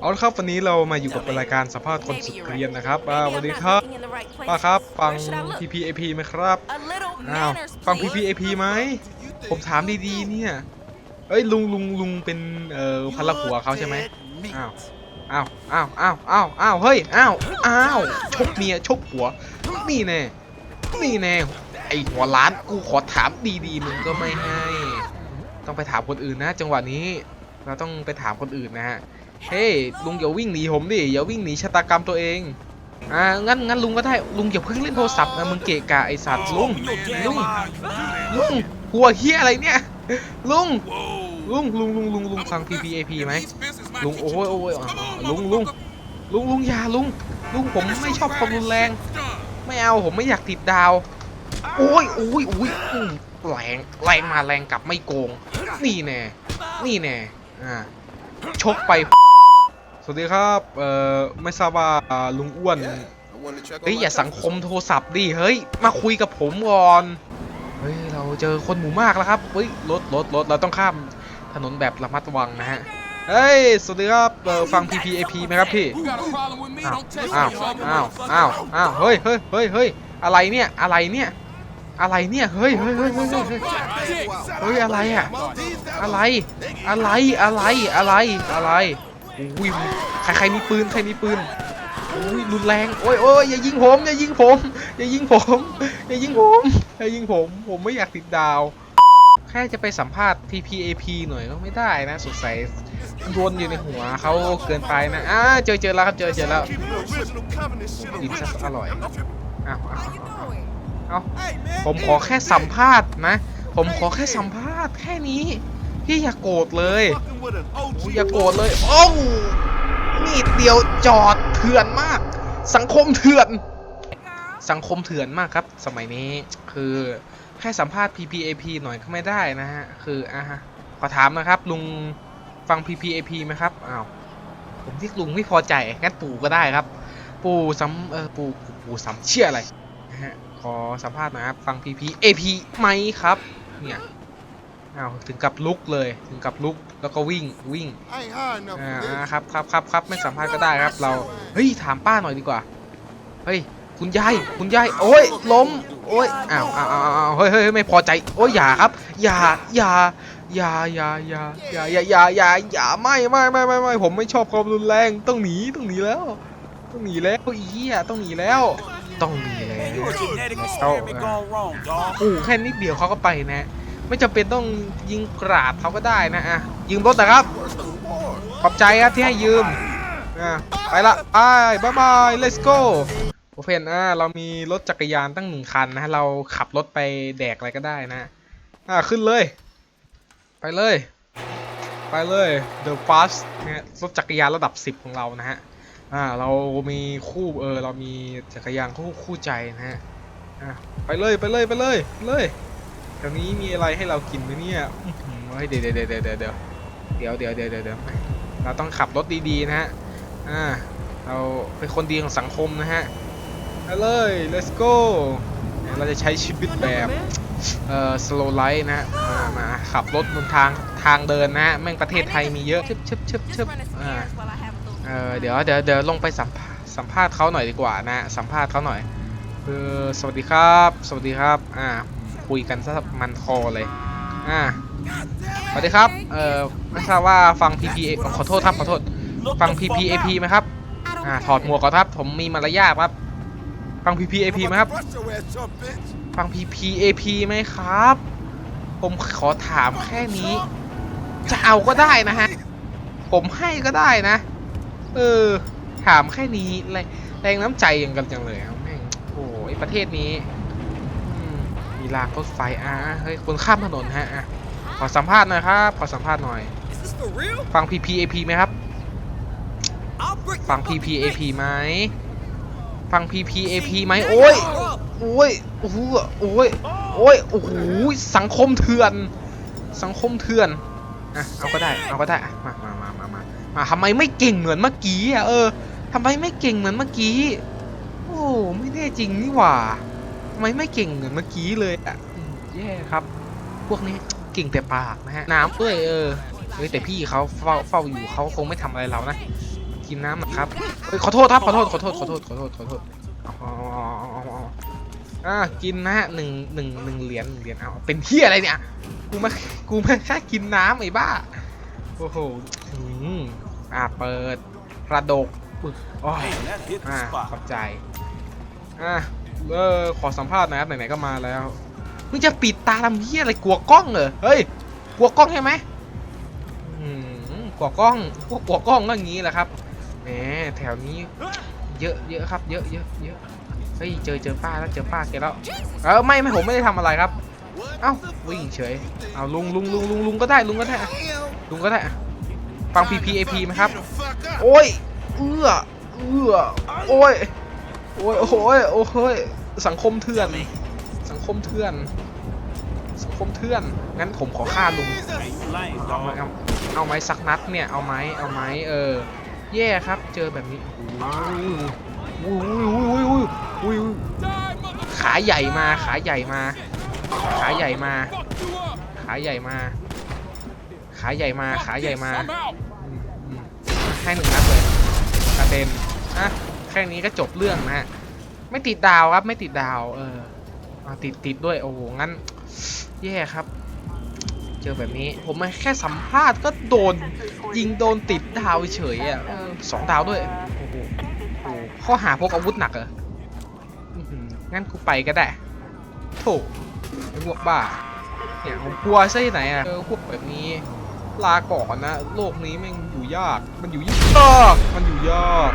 เอาละครับวันนี้เรามาอยู่กับรายการสัมภาษณ์คนสุดเกรียนนะครับอ่าสวัสดีครับป้าครับฟัง PPAP ไหมครับอ้าวฟัง PPAP ไหมผมถามดีๆเนี่ยเอ้ยลุงลุงลุงเป็นเอ่อพันละหัวเขาใช่ไหมอ้าวอ้าวอ้าวอ้าวอ้าวอ้าวเฮ้ยอ้าวอ้าวชกเมียชกหัวนี่แน่นี่แน่ไอหัวล้านกูขอถามดีๆมึงก็ไม่ให้ ต้องไปถามคนอื่นนะ จังหวะนี้เราต้องไปถามคนอื่นนะฮะ เฮ้ยลุงอย่าวิ่งหนีผมดิอย่าวิ่งหนีชะตากรรมตัวเองอ่างั้นงั้นลุงก็ได้ลุงอย่าเพิ่งเล่นโทรศัพท์นะมึงเกะกะไอสัตว์ลุงลุงลุงหัวเฮียอะไรเนี่ยลุงลุงลุงลุงลุงลุงฟัง PPAP ไหมลุงโอ้ยโอ้ยอะลุงลุงลุงลุงอย่าลุงลุงผมไม่ชอบความรุนแรง ไม่เอาผมไม่อยากติดดาวโอ้ยโอ้ยโอ้ยอืมแรงแรงมาแรงกลับไม่โกง นี่แน่นี่แน่อ่าชกไปส วัสดีครับ เอ่อ ไม่ทราบว่าอ่าลุงอ้วน เฮ้ย อย่าสังคมโทรศัพท์ดิ เฮ้ย มาคุยกับผมก่อน เฮ้ย เราเจอคนหมู่มากแล้วครับ เฮ้ย รถรถรถเราต้องข้ามถนนแบบระมัดระวังนะฮะ เฮ้ย สวัสดีครับ เอ่อ ฟัง PPAP ไหมครับพี่ อ้าว อ้าว อ้าว อ้าว เฮ้ยเฮ้ยเฮ้ยเฮ้ยอะไรเนี่ย อะไรเนี่ยอะไรเนี่ย เฮ้ยเฮ้ยเฮ้ยเฮ้ยเฮ้ยเฮ้ยเฮ้ยอะไรอะอะไร อะไร อะไร อะไร อะไร อุ้ยใครใครมีปืนใครมีปืนอุ้ยรุนแรงโอ้ยโอ้ยอย่ายิงผมอย่ายิงผมอย่ายิงผมอย่ายิงผมอย่ายิงผม ผมไม่อยากติดดาว แค่จะไปสัมภาษณ์ PPAP หน่อยก็ไม่ได้นะสงสัยวนอยู่ในหัวเขาเกินไปนะอ่าเจอเจอแล้วครับเจอเจอแล้วกินซะอร่อยอ้าวอ้าวอ้าผมขอแค่สัมภาษณ์นะ ผมขอแค่สัมภาษณ์แค่นี้ พี่อย่าโกรธเลยอย่าโกรธเลยโอ้วมีดเดียวจอดเถื่อนมาก สังคมเถื่อน สังคมเถื่อนมากครับ สมัยนี้คือแค่สัมภาษณ์ PPAP หน่อยก็ไม่ได้นะฮะคืออะฮะขอถามนะครับ ลุงฟัง PPAP ไหมครับอ้าวผมที่ลุงไม่พอใจงั้นปู่ก็ได้ครับ ปู่ซ้ำเออปู่ปู่ปู่ซ้ำเชื่ออะไรนะฮะขอสัมภาษณ์หนะครับฟัง PPAP ไหมครับ เนี่ย อ้าวถึงกับลุกเลยถึงกับลุกแล้วก็วิ่งวิ่งอ่าอ่าครับครับครับครับไม่สัมภาษณ์ก็ได้ครับ เราเฮ้ยถามป้าหน่อยดีกว่าเฮ้ยคุณยายคุณยายโอ้ยล้มโอ้ยอ้าวอ้าวอ้าวอ้าวเฮ้ยเฮ้ยไม่พอใจโอ้ยอย่าครับ อย่าอย่าอย่าอย่าอย่าอย่าอย่าอย่าอย่าอย่าไม่ไม่ไม่ไม่ไม่ผมไม่ชอบความรุนแรงต้องหนีต้องหนีแล้ว ต้องหนีแล้วอีเหี้ยต้องหนีแล้ว ต้องหนีแล้ว Oh, wrong, dog. โอ้แค่นิดเดียวเขาก็ไปนะ ไม่จำเป็นต้องยิงกราดเขาก็ได้นะอะยืมรถนะครับ ขอบใจครับที่ให้ยืมอะไปละไปบายบาย let's go โอเพนอะเรามีรถจักรยานตั้งหนึ่งคันนะเราขับรถไปแดกอะไรก็ได้นะอะขึ้นเลย ไปเลย ไปเลย the fast เนี่ยรถจักรยานระดับ 10 ของเรานะฮะอ่าเรามีคู่เออเรามีจักรยานคู่คู่ใจนะฮะอะไปเลยไปเลยไปเลยไปเลย แถวนี้มีอะไรให้เรากินไหมเนี่ยอื้อหือเฮ้ยเดี๋ยวเดี๋ยวเดี๋ยวเดี๋ยวเดี๋ยวเดี๋ยวเดี๋ยวเดี๋ยวเดี๋ยวเดี๋ยวเราต้องขับรถดีๆนะฮะ อ่า เราเป็นคนดีของสังคมนะฮะไปเลย let's go เราจะใช้ชีวิตแบบเอ่อ slow life นะฮะ มามาขับรถบนทางทางเดินนะฮะ แม่งประเทศไทยมีเยอะชึบชึบชึบชึบอ่าเออเดี๋ยวเดี๋ยวเดี๋ยวลงไปสัมภาสัมภาษณ์เขาหน่อยดีกว่านะ สัมภาษณ์เขาหน่อยคือสวัสดีครับ สวัสดีครับ อ่า คุยกันซะมันคอเลย อ่าสวัสดีครับ เอ่อไม่ทราบว่าฟัง PP ขอโทษครับขอโทษ ฟัง PPAP ไหมครับ อ่าถอดหมวกก่อนครับ ผมมีมารยาทครับ ฟัง PPAP ไหมครับ ฟัง PPAP ไหมครับ ผมขอถามแค่นี้ จะเอาก็ได้นะฮะ ผมให้ก็ได้นะ เออ ถามแค่นี้แรงแรงน้ำใจอย่างกันจังเลยครับแม่งโอ้ยประเทศนี้ รางรถไฟอะเฮ้ยคนข้ามถนนฮะอะขอสัมภาษณ์หน่อยครับขอสัมภาษณ์หน่อย ฟัง PPAP ไหมครับ ฟัง PPAP ไหมฟัง PPAP ไหมโอ้ยโอ้ยโอ้โหโอ้ยโอ้ยโอ้โหสังคมเถื่อน สังคมเถื่อนอะเอาก็ได้เอาก็ได้มามามามามามาทำไมไม่เก่งเหมือนเมื่อกี้อะเออทำไมไม่เก่งเหมือนเมื่อกี้ โอ้ไม่แน่จริงนี่หว่า ไมไม่เก่งเหมือนเมื่อกี้เลยอะอืมแย่ครับ พวกนี้เก่งแต่ปากนะฮะ น้ำด้วยเออเฮ้ยแต่พี่เขาเฝ้าเฝ้าอยู่เขาคงไม่ทำอะไรเรานะ กินน้ำหนะครับเฮ้ยขอโทษครับขอโทษขอโทษขอโทษขอโทษขอโทษเอาเอาเอาเอาเอาอ่ากินนะฮะหนึ่งหนึ่งหนึ่งเหรียญหนึ่งเหรียญเอาเป็นเที่ยอะไรเนี่ย กูมากูมาแค่กินน้ำไอ้บ้า โอ้โหอืมอ่าเปิดกระดกอุ๊ยโอ้ย Man, that hit the อ่า spot. ขอบใจ อะ เออขอสัมภาษณ์นะครับไหนๆก็มาแล้วมึงจะปิดตาทำเหี้ยอะไรกลัวกล้องเหรอเฮ้ยกลัวกล้องใช่ไหมอืมกลัวกล้องพวกกลัวกล้องก็อย่างนี้แหละครับแหมแถวนี้ เยอะเยอะครับ เยอะเยอะเยอะเฮ้ยเจอเจอป้าแล้วเจอป้าแกแล้วเออไม่ไม่ผมไม่ได้ทำอะไรครับ เอ้าวิ่งเฉยเอาลุงลุงลุงลุงลุงก็ได้ลุงก็ได้ลุงก็ได้ฟัง PPAP ไหมครับ โอ้ยเอื้อเอื้อโอ้ย โอ้ยโอ้ยโอ้ยสังคมเถื่อน สังคมเถื่อน สังคมเถื่อน งั้นผมขอฆ่าลุงเอาไหม dog. เอาเอาไหมสักนัดเนี่ย เอาไหมเอาไหมเออ แย่ครับ เจอแบบนี้โอ้ยโอ้ยโอ้ยโอ้ยโอ้ยโอ้ยขาใหญ่มา ขาใหญ่มา ขาใหญ่มา ขาใหญ่มา ขาใหญ่มา ขาใหญ่มา ให้หนึ่งนัดเลยกระเด็นอะ แค่นี้ก็จบเรื่องนะฮะไม่ติดดาวครับไม่ติดดาว เออติดติดด้วยโอ้โหงั้น แย่ครับ เจอแบบนี้ ผมมาแค่สัมภาษณ์ก็โดน ยิงโดนติดดาวเฉยอะสองดาวด้วยโอ้โหข้อหาพกอาวุธหนักเหรออื้อหืองั้นกูไปก็ได้โถไอ้พวกบ้าเนี่ยผมกลัวใช่ไหนอะเจอพวกแบบนี้ลาก่อนนะ โลกนี้แม่งอยู่ยาก มันอยู่ยาก มันอยู่ยาก